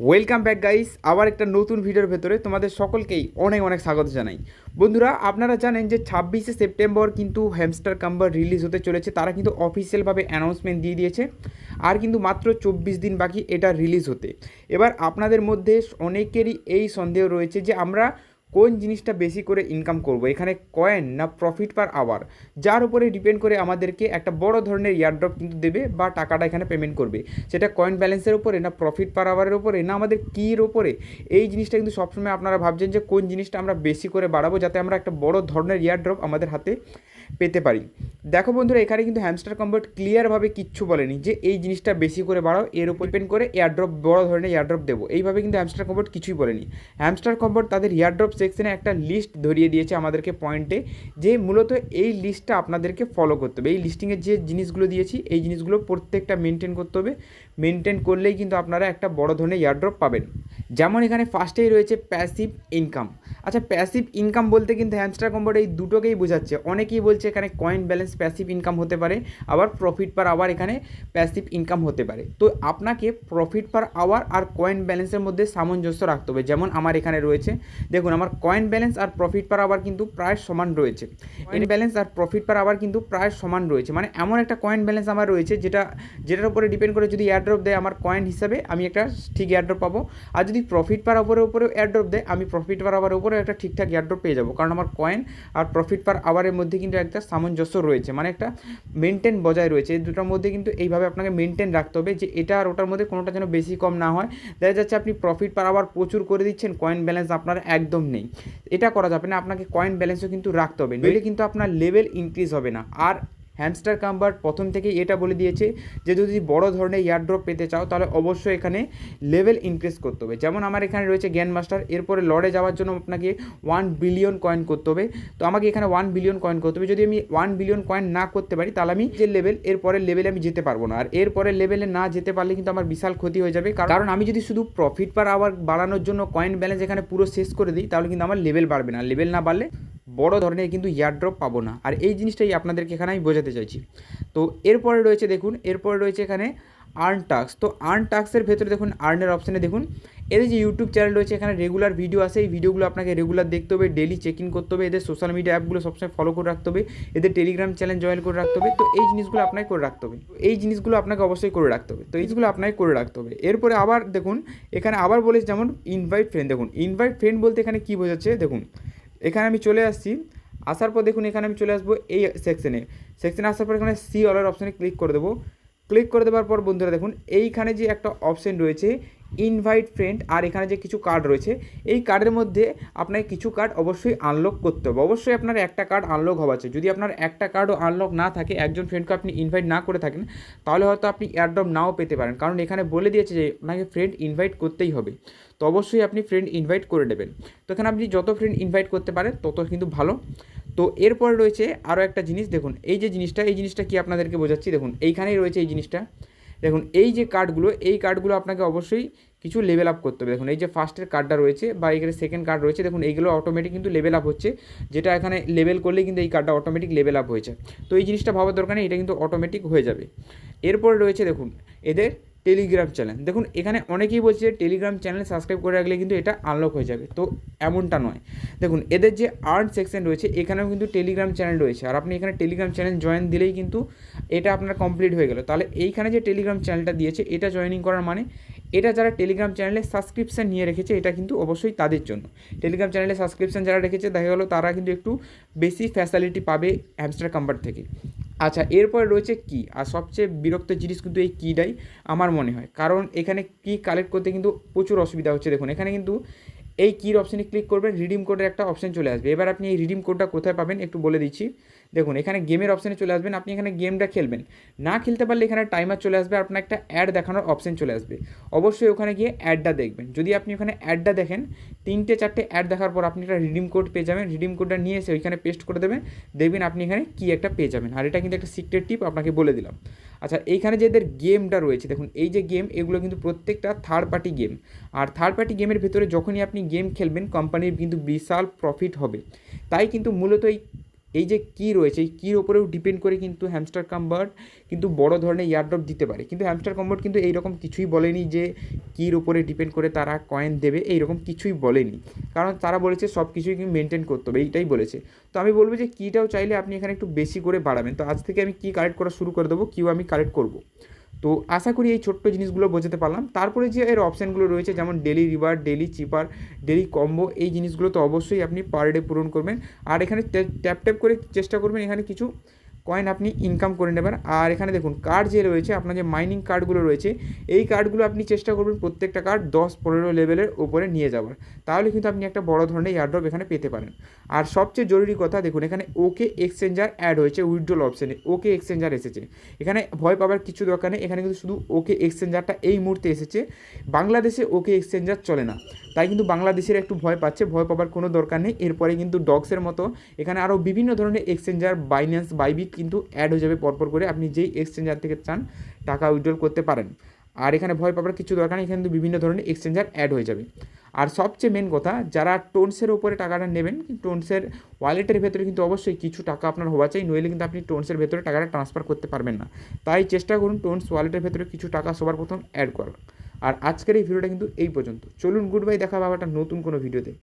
Welcome back guys আবার একটা নতুন ভিডিওর ভেতরে তোমাদের সকলকেই অনেক অনেক স্বাগত জানাই। বন্ধুরা, আপনারা জানেন যে ছাব্বিশে সেপ্টেম্বর কিন্তু হ্যামস্টার কাম্বার রিলিজ হতে চলেছে। তারা কিন্তু অফিসিয়ালভাবে অ্যানাউন্সমেন্ট দিয়ে দিয়েছে। আর কিন্তু মাত্র চব্বিশ দিন বাকি এটা রিলিজ হতে। এবার আপনাদের মধ্যে অনেকেরই এই সন্দেহ রয়েছে যে আমরা কোন জিনিসটা বেশি করে ইনকাম করব? এখানে কয়েন না প্রফিট পার আওয়ার যার উপরে ডিপেন্ড করে আমাদেরকে একটা বড় ধরনের ইয়ারড্রপ কিন্তু দেবে বা টাকাটা এখানে পেমেন্ট করবে। সেটা কয়েন ব্যালেন্সের উপরে না প্রফিট পার আওয়ারের উপরে না আমাদের কির ওপরে এই জিনিসটা কিন্তু সবসময় আপনারা ভাবছেন যে কোন জিনিসটা আমরা বেশি করে বাড়াবো যাতে আমরা একটা বড় ধরনের ইয়ারড্রপ আমাদের হাতে পেতে পারি। দেখো বন্ধুরা, এখানে কিন্তু হ্যামস্টার কম্বোর্ট ক্লিয়ারভাবে কিচ্ছু বলেনি যে এই জিনিসটা বেশি করে বাড়াও, এর উপর ডিপেন্ড করে এয়ারড্রপ বড় ধরনের এয়ারড্রপ দেবো। এইভাবে কিন্তু হ্যামস্টার কম্বোর্ট কিছুই বলেনি। হ্যামস্টার কম্বোর্ট তাদের এয়ারড্রপ সেকশনে একটা লিস্ট ধরিয়ে দিয়েছে আমাদেরকে পয়েন্টে যে মূলত এই লিস্টটা আপনাদেরকে ফলো করতে হবে। এই লিস্টিংয়ের যে জিনিসগুলো দিয়েছি, এই জিনিসগুলো প্রত্যেকটা মেনটেন করতে হবে। মেনটেন করলেই কিন্তু আপনারা একটা বড় ধরনের ইয়ারড্রপ পাবেন। যেমন এখানে ফার্স্টেই রয়েছে প্যাসিভ ইনকাম আচ্ছা প্যাসিভ ইনকাম বলতে কিন্তু হ্যামস্টার কম্বোর্ট এই দুটোকেই বোঝাচ্ছে। অনেকেই বলছে এখানে কয়েন ব্যালেন্স প্যাসিভ ইনকাম হতে পারে আবার প্রফিট পার আওয়ার এখানে প্যাসিভ ইনকাম হতে পারে। তো আপনাকে প্রফিট পার আওয়ার আর কয়েন ব্যালেন্সের মধ্যে সামঞ্জস্য রাখতে হবে। যেমন আমার এখানে রয়েছে দেখুন আমার কয়েন ব্যালেন্স আর প্রফিট পার আওয়ার কিন্তু প্রায় সমান রয়েছে। কয়েন ব্যালেন্স আর প্রফিট পার আওয়ার কিন্তু প্রায় সমান রয়েছে। মানে এমন একটা কয়েন ব্যালেন্স আমার রয়েছে যেটা যেটার উপরে ডিপেন্ড করে যদি এয়ারড্রপ দেয় আমার কয়েন হিসাবে আমি একটা ঠিক এয়ারড্রপ পাবো। আর যদি প্রফিট পার আওয়ারের উপরেও এয়ারড্রপ দেয়, আমি প্রফিট পার আওয়ারের উপরেও একটা ঠিকঠাক এয়ারড্রপ পেয়ে যাব। কারণ আমার কয়েন আর প্রফিট পার আওয়ারের মধ্যে কিন্তু একটা সামঞ্জস্য রয়েছে। মানে একটা মেনটেন বজায় রয়েছে। এই দুটোর মধ্যে কিন্তু এইভাবে আপনাকে মেনটেন রাখতে হবে যে এটা আর ওটার মধ্যে কোনোটা যেন বেশি কম না হয়। দেখা যাচ্ছে আপনি প্রফিট পার আওয়ার প্রচুর করে দিচ্ছেন কয়েন ব্যালেন্স আপনার একদম নেই। এটা করা যাবে না। আপনাকে কয়েন ব্যালেন্সও কিন্তু রাখতে হবে। নইলে কিন্তু আপনার লেভেল ইনক্রিজ হবে না। আর হ্যামস্টার কাম্বার প্রথম থেকেই এটা বলে দিয়েছে যে যদি বড় ধরনের ইয়ারড্রপ পেতে চাও, তাহলে অবশ্যই এখানে লেভেল ইনক্রিজ করতে হবে। যেমন আমার এখানে রয়েছে জ্ঞান মাস্টার, এরপরে লড়ে যাওয়ার জন্য আপনাকে ওয়ান বিলিয়ন কয়েন করতে হবে। তো আমাকে এখানে ওয়ান বিলিয়ন কয়েন করতে হবে। যদি আমি ওয়ান বিলিয়ন কয়েন না করতে পারি, তাহলে আমি যে লেভেল এরপরের লেভেলে আমি যেতে পারব না। আর এরপরের লেভেলে না যেতে পারলে কিন্তু আমার বিশাল ক্ষতি হয়ে যাবে। কারণ- আমি যদি শুধু প্রফিট পার আওয়ার বাড়ানোর জন্য কয়েন ব্যালেন্স এখানে পুরো শেষ করে দিই, তাহলে কিন্তু আমার লেভেল বাড়বে না। লেভেল না বাড়লে বড় ধরনের কিন্তু ইয়ারড্রপ পাবো না। আর এই জিনিসটাই আপনাদেরকে এখানে আমি বোঝাতে চাইছি। তো এরপরে রয়েছে দেখুন, এরপরে রয়েছে এখানে আর্ন টাক্স তো আর্ন টাক্সের ভেতরে দেখুন আর্নের অপশানে দেখুন, এদের যে ইউটিউব চ্যানেল রয়েছে, এখানে রেগুলার ভিডিও আসে। এই ভিডিওগুলো আপনাকে রেগুলার দেখতে হবে ডেলি চেক ইন করতে হবে, এদের সোশ্যাল মিডিয়া অ্যাপগুলো সবসময় ফলো করে রাখতে হবে, এদের টেলিগ্রাম চ্যানেল জয়েন করে রাখতে হবে। তো এই জিনিসগুলো আপনাকে করে রাখতে হবে। এই জিনিসগুলো আপনাকে অবশ্যই করে রাখতে হবে। তো এই জিনিসগুলো আপনাকে করে রাখতে হবে। এরপরে আবার দেখুন, এখানে আবার বলেছে যেমন ইনভাইট ফ্রেন্ড দেখুন ইনভাইট ফ্রেন্ড বলতে এখানে কী বোঝাচ্ছে? দেখুন এখানে আমি চলে আসছি। আসার পর দেখুন এখানে আমি চলে আসব এই সেকশনে সেকশনে আসার পর এখানে সি অলার অপশানে ক্লিক করে দেবো। ক্লিক করে দেওয়ার পর বন্ধুরা দেখুন, এইখানে যে একটা অপশান রয়েছে ইনভাইট ফ্রেন্ড আর এখানে যে কিছু কার্ড রয়েছে, এই কার্ডের মধ্যে আপনাকে কিছু কার্ড অবশ্যই আনলক করতে হবে। অবশ্যই আপনার একটা কার্ড আনলক হওয়া চাই যদি আপনার একটা কার্ডও আনলক না থাকে, একজন ফ্রেন্ডকে আপনি ইনভাইট না করে থাকেন, তাহলে হয়তো আপনি এয়ারড্রপ নাও পেতে পারেন। কারণ এখানে বলে দিয়েছে যে আপনাকে ফ্রেন্ড ইনভাইট করতেই হবে। তো অবশ্যই আপনি ফ্রেন্ড ইনভাইট করে নেবেন। তো এখানে আপনি যত ফ্রেন্ড ইনভাইট করতে পারেন, তত কিন্তু ভালো। তো এরপরে রয়েছে আরও একটা জিনিস। দেখুন, এই যে জিনিসটা, এই জিনিসটা কি আপনাদেরকে বোঝাচ্ছি? দেখুন, এইখানেই রয়েছে এই জিনিসটা। দেখুন, এই যে কার্ডগুলো এই কার্ডগুলো আপনাকে অবশ্যই কিছু লেভেল আপ করতে হবে। দেখুন, এই যে ফার্স্টের কার্ডটা রয়েছে বা এখানে সেকেন্ড কার্ড রয়েছে, দেখুন, এইগুলো অটোমেটিক কিন্তু লেভেল আপ হচ্ছে। যেটা এখানে লেভেল করলে কিন্তু এই কার্ডটা অটোমেটিক লেভেল আপ হয়েছে। তো এই জিনিসটা ভাবার দরকার নেই, এটা কিন্তু অটোমেটিক হয়ে যাবে। এরপরে রয়েছে, দেখুন, এদের টেলিগ্রাম চ্যানেল দেখুন, এখানে অনেকেই বলছে যে টেলিগ্রাম চ্যানেল সাবস্ক্রাইব করে রাখলে কিন্তু এটা আনলক হয়ে যাবে। তো এমনটা নয়। দেখুন, এদের যে আর্ন সেকশন রয়েছে, এখানেও কিন্তু টেলিগ্রাম চ্যানেল রয়েছে। আর আপনি এখানে টেলিগ্রাম চ্যানেল জয়েন দিলেই কিন্তু এটা আপনার কমপ্লিট হয়ে গেল। তাহলে এইখানে যে টেলিগ্রাম চ্যানেলটা দিয়েছে, এটা জয়েনিং করার মানে এটা যারা টেলিগ্রাম চ্যানেলে সাবস্ক্রিপশান নিয়ে রেখেছে, এটা কিন্তু অবশ্যই তাদের জন্য। টেলিগ্রাম চ্যানেলে সাবস্ক্রিপশান যারা রেখেছে, দেখা গেলো তারা কিন্তু একটু বেশি ফ্যাসিলিটি পাবে হ্যামস্টার কাম্বার থেকে। আচ্ছা এরপর রয়েছে কি? আর সবচেয়ে বিরক্ত জিনিস কিন্তু এই কিটাই আমার মনে হয়। কারণ এখানে কি কালেক্ট করতে কিন্তু প্রচুর অসুবিধা হচ্ছে। দেখুন, এখানে কিন্তু এই কির অপশানে ক্লিক করবেন রিডিম কোডের একটা অপশান চলে আসবে। এবার আপনি এই রিডিম কোডটা কোথায় পাবেন একটু বলে দিচ্ছি। দেখুন, এখানে গেমের অপশানে চলে আসবেন, আপনি এখানে গেমটা খেলবেন। না খেলতে পারলে এখানে টাইমার চলে আসবে, আপনার একটা অ্যাড দেখানোর অপশান চলে আসবে। অবশ্যই ওখানে গিয়ে অ্যাডটা দেখবেন। যদি আপনি ওখানে অ্যাডটা দেখেন, তিনটে চারটে অ্যাড দেখার পর আপনি একটা রিডিম কোড পেয়ে যাবেন। রিডিম কোডটা নিয়ে এসে ওইখানে পেস্ট করে দেবেন। দেখবেন আপনি এখানে কি একটা পেয়ে যাবেন। আর এটা কিন্তু একটা সিক্রেট টিপ আপনাকে বলে দিলাম। আচ্ছা এইখানে যে এদের গেমটা রয়েছে, দেখুন, এই যে গেম এগুলো কিন্তু প্রত্যেকটা থার্ড পার্টি গেম আর থার্ড পার্টি গেমের ভেতরে যখনই আপনি গেম খেলবেন কোম্পানির কিন্তু বিশাল প্রফিট হবে। তাই কিন্তু মূলত এই এই যে কী রয়েছে, এই কীর ওপরেও ডিপেন্ড করে কিন্তু হ্যামস্টার কাম্বার্ড কিন্তু বড় ধরনের ইয়ারড্রপ দিতে পারে। কিন্তু হ্যামস্টার কাম্বার্ড কিন্তু এইরকম কিছুই বলেনি যে কীর ওপরে ডিপেন্ড করে তারা কয়েন দেবে, এইরকম কিছুই বলেনি। কারণ তারা বলেছে সব কিছুই কিন্তু মেনটেন করতে হবে, এইটাই বলেছে। তো আমি বলব যে কীটাও চাইলে আপনি এখানে একটু বেশি করে বাড়াবেন। তো আজ থেকে আমি কী কালেক্ট করা শুরু করে দেবো কিউ আমি কালেক্ট করব। তো আশা করি এই ছোট্ট জিনিসগুলো বোঝাতে পারলাম। তারপরে যে এর অপশানগুলো রয়েছে, যেমন daily reward daily cipher daily combo এই জিনিসগুলো তো অবশ্যই আপনি পার ডে পূরণ করবেন। আর এখানে ট্যাপ ট্যাপ করে চেষ্টা করবেন এখানে কিছু কয়েন আপনি ইনকাম করে নেবেন। আর এখানে দেখুন কার্ড যে রয়েছে, আপনার যে মাইনিং কার্ডগুলো রয়েছে, এই কার্ডগুলো আপনি চেষ্টা করবেন প্রত্যেকটা কার্ড দশ, পনেরো লেভেলের উপরে নিয়ে যাওয়ার। তাহলে কিন্তু আপনি একটা বড় ধরনের এয়ারড্রপ এখানে পেতে পারেন। আর সবচেয়ে জরুরি কথা, দেখুন, এখানে ওকে এক্সচেঞ্জার অ্যাড হয়েছে উইথড্রল অপশানে ওকে এক্সচেঞ্জার এসেছে। এখানে ভয় পাবার কিছু দরকার নেই, এখানে কিন্তু শুধু ওকে এক্সচেঞ্জারটা এই মুহূর্তে এসেছে। বাংলাদেশে ওকে এক্সচেঞ্জার চলে না। তাই কিন্তু বাংলাদেশের একটু ভয় পাচ্ছে, ভয় পাবার কোনো দরকার নেই। এরপরে কিন্তু ডগসের মতো এখানে আরও বিভিন্ন ধরনের এক্সচেঞ্জার, বাইন্যান্স বাইবিট কিন্তু অ্যাড হয়ে যাবে পরপর করে। আপনি যেই এক্সচেঞ্জার থেকে চান, টাকা উইড্রল করতে পারেন। আর এখানে ভয় পাবার কিছু দরকার নেই, এখানে কিন্তু বিভিন্ন ধরনের এক্সচেঞ্জার অ্যাড হয়ে যাবে। আর সবচেয়ে মেন কথা, যারা টোনসের ওপরে টাকাটা নেবেন, টোনসের ওয়ালেটের ভেতরে কিন্তু অবশ্যই কিছু টাকা আপনার হওয়া চাই, নইলে কিন্তু আপনি টোনসের ভেতরে টাকাটা ট্রান্সফার করতে পারবেন না। তাই চেষ্টা করুন টোনস ওয়ালেটের ভেতরে কিছু টাকা সবার প্রথম অ্যাড করার। আর আজকের এই ভিডিওটা কিন্তু এই পর্যন্ত। চলুন গুড বাই, দেখা হবে একটা নতুন কোনো ভিডিওতে।